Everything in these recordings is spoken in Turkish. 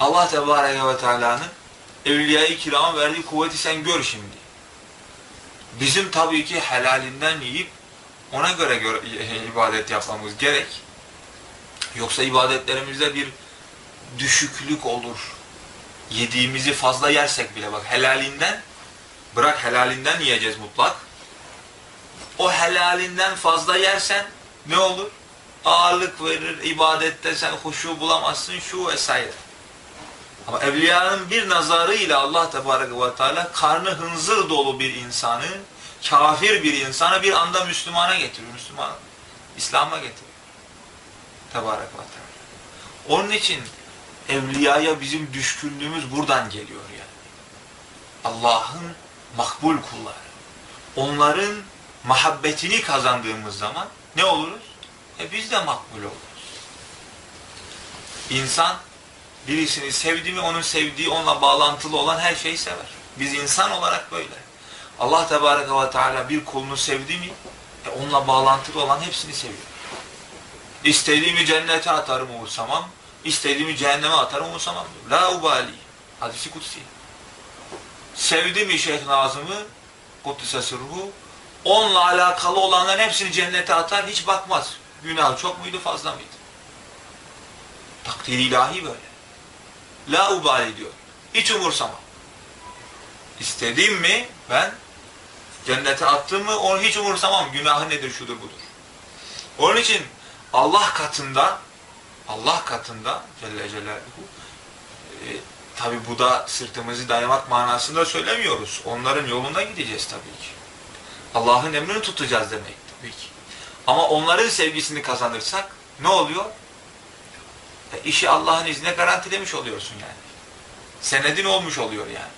Allah Tebareke ve Teala'nın evliya-i kirama verdiği kuvveti sen gör şimdi. Bizim tabii ki helalinden yiyip ona göre, göre ibadet yapmamız gerek. Yoksa ibadetlerimizde bir düşüklük olur. Yediğimizi fazla yersek bile bak helalinden bırak helalinden yiyeceğiz mutlak. O helalinden fazla yersen ne olur? Ağırlık verir, ibadette sen huşu bulamazsın, şu vesaire. Ama evliyanın bir nazarıyla Allah Tebareke ve Teala karnı hınzır dolu bir insanı, kafir bir insanı bir anda Müslümana getiriyor. Müslüman, İslam'a getiriyor. Tebareke ve Teala. Onun için evliyaya bizim düşkünlüğümüz buradan geliyor yani. Allah'ın makbul kulları. Onların muhabbetini kazandığımız zaman ne oluruz? E biz de makbul oluruz. İnsan birisini sevdi mi onun sevdiği onunla bağlantılı olan her şeyi sever. Biz insan olarak böyle. Allah Tebareke ve Teala bir kulunu sevdi mi e onunla bağlantılı olan hepsini seviyor. İstediğimi cennete atarım umursamam, istediğimi cehenneme atarım umursamam diyor. La ubali. Hadisi kutsi. Sevdi mi Şeyh Nazım'ı, Kuddise Sırru, onunla alakalı olanların hepsini cennete atar, hiç bakmaz. Günah çok muydu, fazla mıydı? Takdir ilahi böyle. La ubali diyor. Hiç umursamam. İstediğim mi ben cennete attım mı onu hiç umursamam. Günahı nedir şudur budur. Onun için Allah katında Allah katında Celle Celaluhu e, tabi bu da sırtımızı dayamak manasında söylemiyoruz. Onların yolunda gideceğiz tabii ki. Allah'ın emrini tutacağız demek tabii ki. Ama onların sevgisini kazanırsak ne oluyor? E, işi Allah'ın izniyle garantilemiş oluyorsun yani. Senedin olmuş oluyor yani.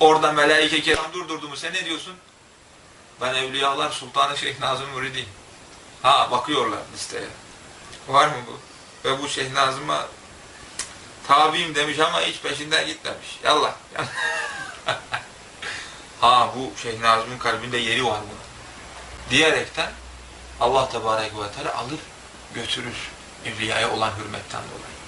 Orada melaike kiram durdurdu mu sen ne diyorsun? Ben Evliyalar Sultanı Şeyh Nazım Müridiyim. Ha bakıyorlar listeye. Var mı bu? Ve bu Şeyh Nazım'a tabiyim demiş ama hiç peşinden gitmemiş. Yallah. ha bu Şeyh Nazım'ın kalbinde yeri var bunun. Diyerekten Allah Tebarek ve Teala alır götürür evliyaya olan hürmetten dolayı.